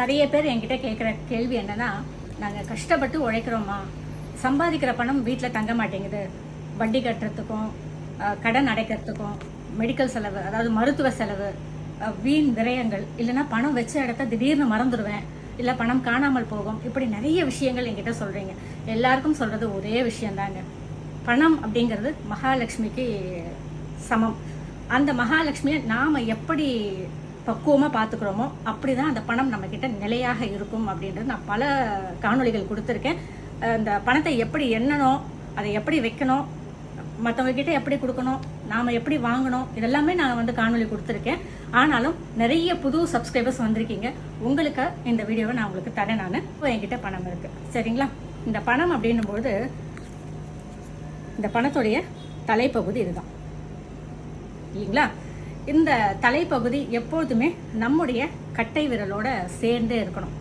நிறைய பேர் என்கிட்ட கேட்குற கேள்வி என்னன்னா நாங்கள் கஷ்டப்பட்டு உழைக்கிறோமா? சம்பாதிக்கிற பணம் வீட்டில் தங்க மாட்டேங்குது. வட்டி கட்டுறதுக்கும் கடன் அடைக்கிறதுக்கும் மெடிக்கல் செலவு அதாவது மருத்துவ செலவு வீண் விரயங்கள் இல்லைன்னா பணம் வச்ச இடத்த திடீர்னு மறந்துடுவேன் இல்லை பணம் காணாமல் போகும் இப்படி நிறைய விஷயங்கள் என்கிட்ட சொல்கிறீங்க எல்லாருக்கும் சொல்கிறது ஒரே விஷயந்தாங்க. பணம் அப்படிங்கிறது மகாலட்சுமிக்கு சமம். அந்த மகாலட்சுமியை நாம் எப்படி பக்குவமாக பார்த்துக்கிறோமோ அப்படி தான் அந்த பணம் நம்மக்கிட்ட நிலையாக இருக்கும் அப்படின்றது நான் பல காணொளிகள் கொடுத்துருக்கேன். அந்த இந்த பணத்தை எப்படி எண்ணணும் அதை எப்படி வைக்கணும் மற்றவங்கக்கிட்ட எப்படி கொடுக்கணும் நாம் எப்படி வாங்கணும் இதெல்லாமே நான் வந்து காணொளி கொடுத்துருக்கேன். ஆனாலும் நிறைய புது சப்ஸ்கிரைபர்ஸ் வந்திருக்கீங்க. உங்களுக்கு இந்த வீடியோவை நான் உங்களுக்கு தரேன் நான். இப்போ என்கிட்ட பணம் இருக்குது சரிங்களா? இந்த பணம் அப்படின்னும்போது இந்த பணத்துடைய தலைப்பகுதி இதுதான். இல்லைங்களா? இந்த தலைப்பகுதி எப்பொழுதுமே நம்முடைய கட்டை விரலோட சேர்ந்தே இருக்கணும்.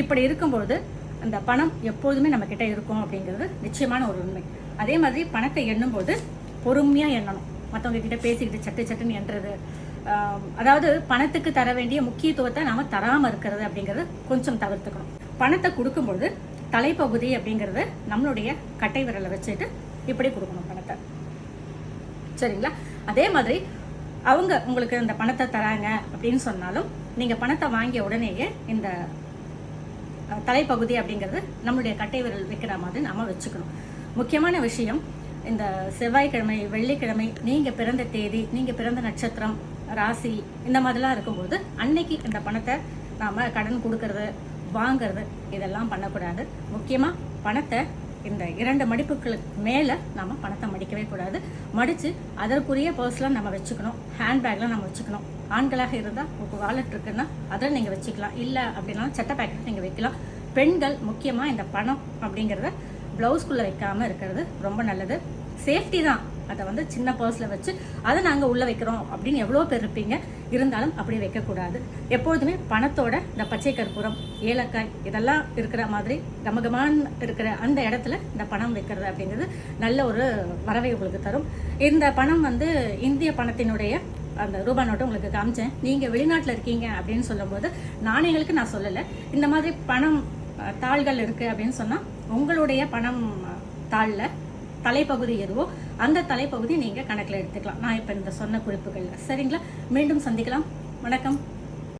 இப்படி இருக்கும்பொழுது அந்த பணம் எப்பொழுதுமே நம்ம கிட்ட இருக்கும் அப்படிங்கிறது நிச்சயமான ஒரு உண்மை. அதே மாதிரி பணத்தை எண்ணும்போது பொறுமையாக எண்ணணும். மற்றவங்க கிட்ட பேசிக்கிட்டு சட்டு சட்டுன்னு எண்ணுறது அதாவது பணத்துக்கு தர வேண்டிய முக்கியத்துவத்தை நாம தராமல் இருக்கிறது அப்படிங்கிறது கொஞ்சம் தவிர்த்துக்கணும். பணத்தை கொடுக்கும்பொழுது தலைப்பகுதி அப்படிங்கிறது நம்மளுடைய கட்டை விரலை வச்சுட்டு இப்படி கொடுக்கணும் பணத்தை. சரிங்களா? அதே மாதிரி அவங்க உங்களுக்கு இந்த பணத்தை தராங்க அப்படின்னு சொன்னாலும் நீங்கள் பணத்தை வாங்கிய உடனேயே இந்த தலைப்பகுதி அப்படிங்கிறது நம்மளுடைய கட்டை விரல் வைக்கிற மாதிரி நம்ம வச்சுக்கணும். முக்கியமான விஷயம் இந்த செவ்வாய்க்கிழமை வெள்ளிக்கிழமை நீங்கள் பிறந்த தேதி நீங்கள் பிறந்த நட்சத்திரம் ராசி இந்த மாதிரிலாம் இருக்கும்போது அன்னைக்கு இந்த பணத்தை நாம் கடன் கொடுக்கறது வாங்குறது இதெல்லாம் பண்ணக்கூடாது. முக்கியமாக பணத்தை இந்த இரண்டு மடிப்புகளுக்கு மேலே நம்ம பணத்தை மடிக்கவே கூடாது. மடித்து அதற்குரிய பர்ஸ்லாம் நம்ம வச்சுக்கணும். ஹேண்ட்பேக்லாம் நம்ம வச்சுக்கணும். ஆண்களாக இருந்தால் உங்களுக்கு வாலெட் இருக்குன்னா அதில் நீங்கள் வச்சுக்கலாம். இல்லை அப்படின்னா சட்டை பேக்கெட் நீங்கள் வைக்கலாம். பெண்கள் முக்கியமாக இந்த பணம் அப்படிங்கிறத ப்ளவுஸ்குள்ளே வைக்காமல் இருக்கிறது ரொம்ப நல்லது. சேஃப்டி தான். அதை வந்து சின்ன பர்ஸில் வச்சு அதை நாங்கள் உள்ளே வைக்கிறோம். அப்படின்னு எவ்வளோ பேர் இருப்பீங்க? இருந்தாலும் அப்படி வைக்கக்கூடாது. எப்பொழுதுமே பணத்தோட இந்த பச்சை கற்பூரம் ஏலக்காய் இதெல்லாம் இருக்கிற மாதிரி கமகமான் இருக்கிற அந்த இடத்துல இந்த பணம் வைக்கிறது அப்படிங்கிறது நல்ல ஒரு வரவை உங்களுக்கு தரும். இந்த பணம் வந்து இந்திய பணத்தினுடைய அந்த ரூபா நோட்டை உங்களுக்கு காமிச்சேன். நீங்கள் வெளிநாட்டில் இருக்கீங்க அப்படின்னு சொல்லும்போது நாணயங்களுக்கு நான் சொல்லலை. இந்த மாதிரி பணம் தாள்கள் இருக்குது அப்படின்னு சொன்னால் உங்களுடைய பணம் தாளில் தலைப்பகுதி எதுவோ அந்த தலைப்பகுதி நீங்கள் கணக்கில் எடுத்துக்கலாம். நான் இப்போ இந்த சொன்ன குறிப்புகளில். சரிங்களா? மீண்டும் சந்திக்கலாம். வணக்கம்.